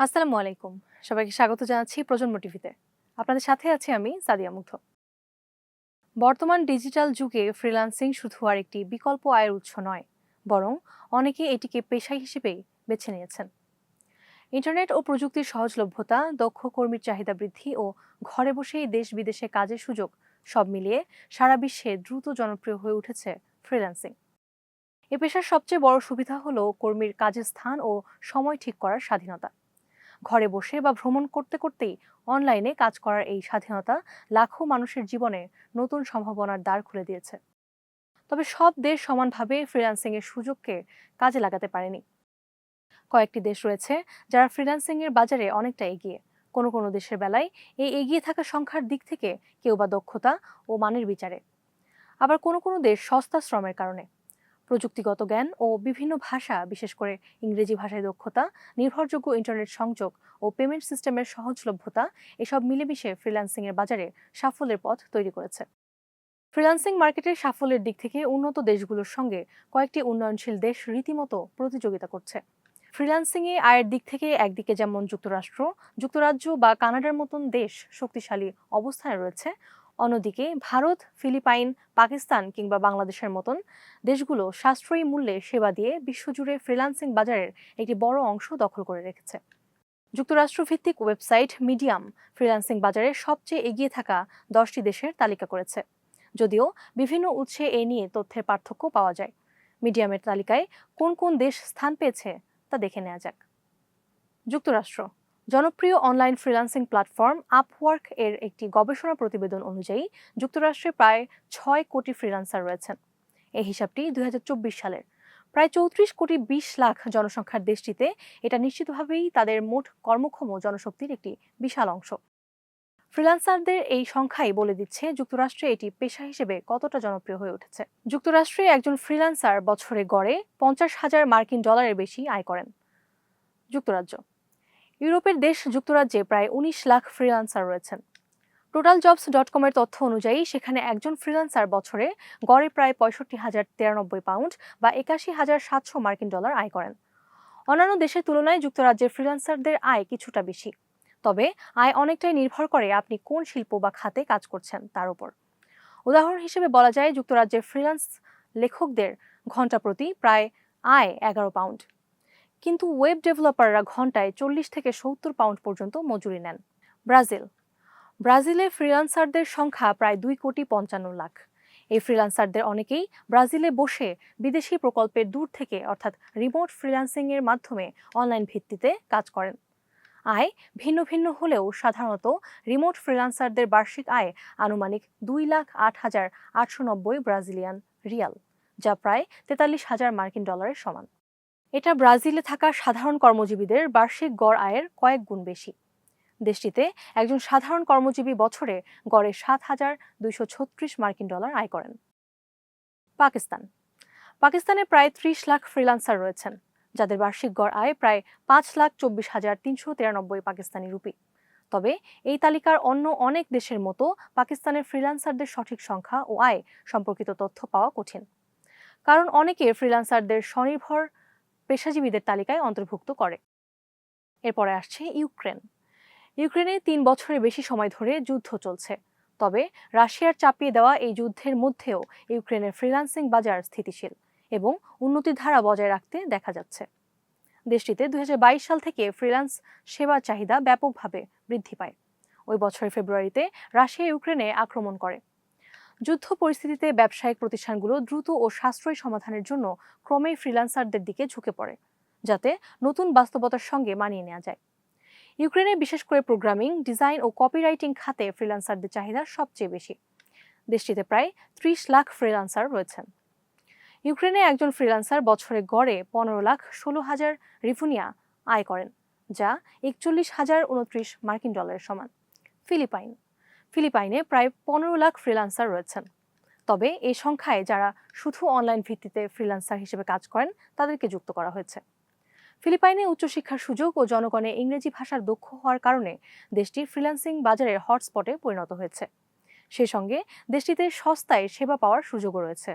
আসসালামু আলাইকুম। সবাইকে স্বাগত জানাচ্ছি প্রজন্ম টিভিতে। আপনাদের সাথে আছি আমি সাদিয়া মুগ্ধ। বর্তমান ডিজিটাল যুগে ফ্রিল্যান্সিং শুধু আর একটি বিকল্প আয়ের উৎস নয়, বরং অনেকে এটিকে পেশা হিসেবেই বেছে নিয়েছেন। ইন্টারনেট ও প্রযুক্তির সহজলভ্যতা, দক্ষ কর্মীর চাহিদা বৃদ্ধি ও ঘরে বসেই দেশ বিদেশে কাজের সুযোগ সব মিলিয়ে সারা বিশ্বে দ্রুত জনপ্রিয় হয়ে উঠেছে ফ্রিল্যান্সিং। এ পেশার সবচেয়ে বড় সুবিধা হলো কর্মীর কাজের স্থান ও সময় ঠিক করার স্বাধীনতা। ঘরে বসে বা ভ্রমণ করতে করতেই অনলাইনে কাজ করার এই স্বাধীনতা লাখো মানুষের জীবনে নতুন সম্ভাবনার দ্বার খুলে দিয়েছে। তবে সব দেশ সমানভাবে ফ্রিল্যান্সিং এর সুযোগকে কাজে লাগাতে পারেনি। কয়েকটি দেশ রয়েছে যারা ফ্রিল্যান্সিং এর বাজারে অনেকটা এগিয়ে। কোনো কোনো দেশের বেলায় এই এগিয়ে থাকা সংখ্যার দিক থেকে কেউ বা দক্ষতা ও মানের বিচারে। আবার কোনো কোনো দেশ সস্তা শ্রমের কারণে। প্রযুক্তিগত জ্ঞান ও বিভিন্ন ভাষা, বিশেষ করে ইংরেজি ভাষায় দক্ষতা, নির্ভরযোগ্য ইন্টারনেট সংযোগ ও পেমেন্ট সিস্টেমের সহজলভ্যতা, এসব মিলেমিশে ফ্রিল্যান্সিং এর বাজারে সাফল্যের পথ তৈরি করেছে। ফ্রিল্যান্সিং মার্কেটের সাফল্যের দিক থেকে উন্নত দেশগুলোর সঙ্গে কয়েকটি উন্নয়নশীল দেশ রীতিমতো প্রতিযোগিতা করছে। ফ্রিল্যান্সিং এ আয়ের দিক থেকে একদিকে যেমন যুক্তরাষ্ট্র, যুক্তরাজ্য বা কানাডার মতন দেশ শক্তিশালী অবস্থানে রয়েছে অন্যদিকে ভারত, ফিলিপাইন, পাকিস্তান কিংবা বাংলাদেশের মতন দেশগুলো সাশ্রয়ী মূল্যে সেবা দিয়ে বিশ্বজুড়ে ফ্রিল্যান্সিং বাজারের একটি বড় অংশ দখল করে রেখেছে। যুক্তরাষ্ট্রভিত্তিক ওয়েবসাইট মিডিয়াম ফ্রিল্যান্সিং বাজারে সবচেয়ে এগিয়ে থাকা দশটি দেশের তালিকা করেছে, যদিও বিভিন্ন উৎসে এ নিয়ে তথ্যের পার্থক্য পাওয়া যায়। মিডিয়ামের তালিকায় কোন কোন দেশ স্থান পেয়েছে তা দেখে নেওয়া যাক। যুক্তরাষ্ট্র জনপ্রিয় অনলাইন ফ্রিল্যান্সিং প্ল্যাটফর্ম আপওয়ার্ক এর একটি গবেষণা প্রতিবেদন অনুযায়ী, যুক্তরাষ্ট্রে প্রায় ছয় কোটি ফ্রিল্যান্সার রয়েছেন। এই হিসাবটি দুই হাজার চব্বিশ সালের। প্রায় চৌত্রিশ কোটি বিশ লাখ জনসংখ্যার দেশটিতে এটা নিশ্চিতভাবেই তাদের মোট কর্মক্ষম জনশক্তির একটি বিশাল অংশ। ফ্রিল্যান্সারদের এই সংখ্যাই বলে দিচ্ছে যুক্তরাষ্ট্রে এটি পেশা হিসেবে কতটা জনপ্রিয় হয়ে উঠেছে। যুক্তরাষ্ট্রে একজন ফ্রিল্যান্সার বছরে গড়ে পঞ্চাশ হাজার মার্কিন ডলারের বেশি আয় করেন। যুক্তরাজ্য। ইউরোপের দেশ যুক্তরাজ্যে প্রায় উনিশ লাখ ফ্রিল্যান্সার রয়েছেন। টোটাল জবস ডট কমের তথ্য অনুযায়ী, সেখানে একজন ফ্রিল্যান্সার বছরে গড়ে প্রায় পঁয়ষট্টি হাজার তিরানব্বই পাউন্ড বা একাশি হাজার সাতশো মার্কিন ডলার আয় করেন। অন্যান্য দেশের তুলনায় যুক্তরাজ্যের ফ্রিল্যান্সারদের আয় কিছুটা বেশি। তবে আয় অনেকটাই নির্ভর করে আপনি কোন শিল্প বা খাতে কাজ করছেন তার উপর। উদাহরণ হিসেবে বলা যায়, যুক্তরাজ্যের ফ্রিল্যান্স লেখকদের ঘণ্টা প্রতি প্রায় আয় এগারো পাউন্ড কিন্তু ওয়েব ডেভেলপাররা ঘন্টায় চল্লিশ থেকে সত্তর পাউন্ড পর্যন্ত মজুরি নেন। ব্রাজিল। ব্রাজিলে ফ্রিল্যান্সারদের সংখ্যা প্রায় দুই কোটি পঞ্চান্ন লাখ। এই ফ্রিল্যান্সারদের অনেকেই ব্রাজিলে বসে বিদেশি প্রকল্পের দূর থেকে, অর্থাৎ রিমোট ফ্রিল্যান্সিং এর মাধ্যমে অনলাইন ভিত্তিতে কাজ করেন। আয় ভিন্ন ভিন্ন হলেও সাধারণত রিমোট ফ্রিল্যান্সারদের বার্ষিক আয় আনুমানিক দুই লাখ আট হাজার আটশো নব্বই ব্রাজিলিয়ান রিয়াল, যা প্রায় তেতাল্লিশ হাজার মার্কিন ডলারের সমান। এটা ব্রাজিলে থাকা সাধারণ কর্মজীবীদের বার্ষিক গড় আয়ের কয়েক গুণ বেশি। দেশটিতে একজন সাধারণ কর্মজীবী বছরে গড়ে সাত হাজার দুইশো ছত্রিশ মার্কিন ডলার আয় করেন। পাকিস্তান। পাকিস্তানে প্রায় ত্রিশ লাখ ফ্রিল্যান্সার রয়েছেন, যাদের বার্ষিক গড় আয় প্রায় পাঁচ লাখ চব্বিশ হাজার তিনশো তিরানব্বই পাকিস্তানি রুপি। তবে এই তালিকার অন্য অনেক দেশের মতো পাকিস্তানের ফ্রিল্যান্সারদের সঠিক সংখ্যা ও আয় সম্পর্কিত তথ্য পাওয়া কঠিন। কারণ অনেকে ফ্রিল্যান্সারদের স্বনির্ভর পেশাজীবীদের তালিকায় অন্তর্ভুক্ত করে। এরপরে আসছে ইউক্রেন। ইউক্রেনে তিন বছরের বেশি সময় ধরে যুদ্ধ চলছে। তবে রাশিয়ার চাপিয়ে দেওয়া এই যুদ্ধের মধ্যেও ইউক্রেনের ফ্রিল্যান্সিং বাজার স্থিতিশীল এবং উন্নতির ধারা বজায় রাখতে দেখা যাচ্ছে। দেশটিতে দুই হাজার বাইশ সাল থেকে ফ্রিল্যান্স সেবার চাহিদা ব্যাপকভাবে বৃদ্ধি পায়। ওই বছরের ফেব্রুয়ারিতে রাশিয়া ইউক্রেনে আক্রমণ করে। যুদ্ধ পরিস্থিতিতে ব্যবসায়িক প্রতিষ্ঠানগুলো দ্রুত ও সাশ্রয়ী সমাধানের জন্য ক্রমেই ফ্রিল্যান্সারদের দিকে ঝুঁকে পড়ে, যাতে নতুন বাস্তবতার সঙ্গে মানিয়ে নেওয়া যায়। ইউক্রেনে বিশেষ করে প্রোগ্রামিং, ডিজাইন ও কপিরাইটিং খাতে ফ্রিল্যান্সারদের চাহিদা সবচেয়ে বেশি। দেশটিতে প্রায় ত্রিশ লাখ ফ্রিল্যান্সার রয়েছেন। ইউক্রেনে একজন ফ্রিল্যান্সার বছরে গড়ে পনেরো লাখ ষোলো হাজার রিফুনিয়া আয় করেন, যা একচল্লিশ হাজার উনত্রিশ মার্কিন ডলারের সমান। ফিলিপাইন ফিলিপাইনে প্রায় পনেরো লাখ ফ্রিল্যান্সার রয়েছেন। তবে এই সংখ্যায় যারা শুধু অনলাইন ভিত্তিতে ফ্রিল্যান্সার হিসেবে কাজ করেন, তাদেরকে যুক্ত করা হয়েছে। ফিলিপাইনে উচ্চশিক্ষার সুযোগ ও জনগণে ইংরেজি ভাষার দক্ষ হওয়ার কারণে দেশটি ফ্রিল্যান্সিং বাজারের হটস্পটে পরিণত হয়েছে। সেই সঙ্গে দেশটিতে সস্তায় সেবা পাওয়ার সুযোগও রয়েছে,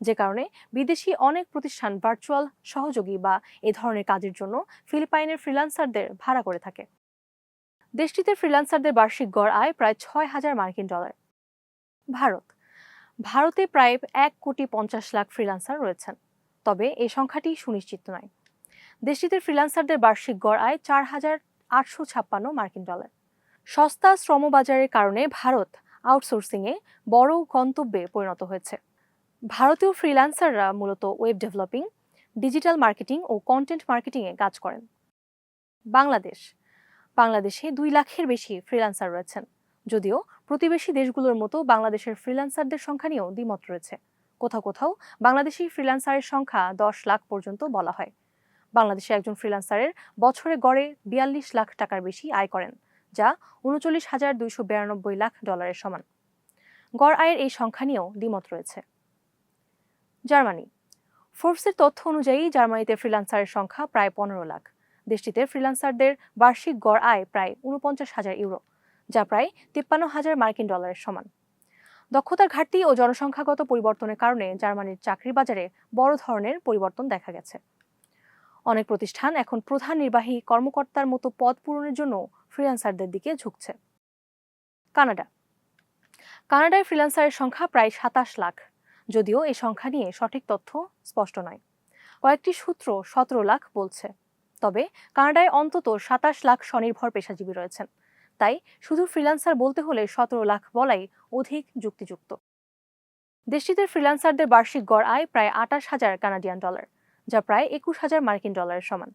যে কারণে বিদেশি অনেক প্রতিষ্ঠান ভার্চুয়াল সহযোগী বা এ ধরনের কাজের জন্য ফিলিপাইনের ফ্রিল্যান্সারদের ভাড়া করে থাকে। দেশটিতে ফ্রিল্যান্সারদের বার্ষিক গড় আয় প্রায় ছয় হাজার মার্কিন ডলার। ভারত। ভারতে প্রায় এক কোটি পঞ্চাশ লাখ ফ্রিল্যান্সার রয়েছেন। তবে এই সংখ্যাটি সুনিশ্চিত নয়। দেশটিতে ফ্রিল্যান্সারদের বার্ষিক গড় আয় চার হাজার আটশো ছাপ্পান্ন মার্কিন ডলার। সস্তা শ্রমবাজারের কারণে ভারত আউটসোর্সিংয়ে বড় গন্তব্যে পরিণত হয়েছে। ভারতীয় ফ্রিল্যান্সাররা মূলত ওয়েব ডেভেলপিং ডিজিটাল মার্কেটিং ও কন্টেন্ট মার্কেটিংয়ে কাজ করেন। বাংলাদেশ। বাংলাদেশে দুই লাখের বেশি ফ্রিল্যান্সার রয়েছেন। যদিও প্রতিবেশী দেশগুলোর মতো বাংলাদেশের ফ্রিল্যান্সারদের সংখ্যা নিয়েও দ্বিমত রয়েছে। কোথাও কোথাও বাংলাদেশি ফ্রিল্যান্সারের সংখ্যা দশ লাখ পর্যন্ত বলা হয়। বাংলাদেশে একজন ফ্রিল্যান্সারের বছরে গড়ে বিয়াল্লিশ লাখ টাকার বেশি আয় করেন, যা উনচল্লিশ হাজার দুইশো বিরানব্বই লাখ ডলারের সমান। গড় আয়ের এই সংখ্যা নিয়েও দ্বিমত রয়েছে। জার্মানি। ফোর্বসের তথ্য অনুযায়ী জার্মানিতে ফ্রিল্যান্সারের সংখ্যা প্রায় পনেরো লাখ। দেশটিতে ফ্রিল্যান্সারদের বার্ষিক গড় আয় প্রায় উনপঞ্চাশ হাজার ইউরো, যা প্রায় তিপ্পান্ন হাজার মার্কিন ডলারের সমান। দক্ষতার ঘাটতি ও জনসংখ্যাগত পরিবর্তনের কারণে জার্মানির চাকরির বাজারে বড় ধরনের পরিবর্তন দেখা গেছে। অনেক প্রতিষ্ঠান এখন প্রধান নির্বাহী কর্মকর্তার মতো পদ পূরণের জন্য ফ্রিল্যান্সারদের দিকে ঝুঁকছে। কানাডা। কানাডায় ফ্রিল্যান্সারের সংখ্যা প্রায় সাতাশ লাখ, যদিও এই সংখ্যা নিয়ে সঠিক তথ্য স্পষ্ট নয়। কয়েকটি সূত্র সতেরো লাখ বলছে। তবে কানাডায় অন্তত সাতাশ লাখ স্বনির্ভর পেশাজীবী রয়েছেন। তাই শুধু ফ্রিল্যান্সার বলতে হলে সতেরো লাখ বলাই অধিক যুক্তিযুক্ত। দেশটিতে ফ্রিল্যান্সারদের বার্ষিক গড় আয় প্রায় আটাশ হাজার কানাডিয়ান ডলার, যা প্রায় একুশ হাজার মার্কিন ডলারের সমান।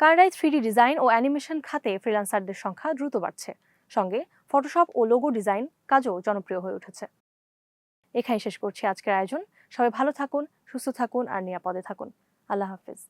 কানাডায় থ্রিডি ডিজাইন ও অ্যানিমেশন খাতে ফ্রিল্যান্সারদের সংখ্যা দ্রুত বাড়ছে। সঙ্গে ফটোশপ ও লোগো ডিজাইন কাজও জনপ্রিয় হয়ে উঠেছে। এখানে শেষ করছি আজকের আয়োজন। সবাই ভালো থাকুন, সুস্থ থাকুন আর নিরাপদে থাকুন। আল্লাহ হাফিজ।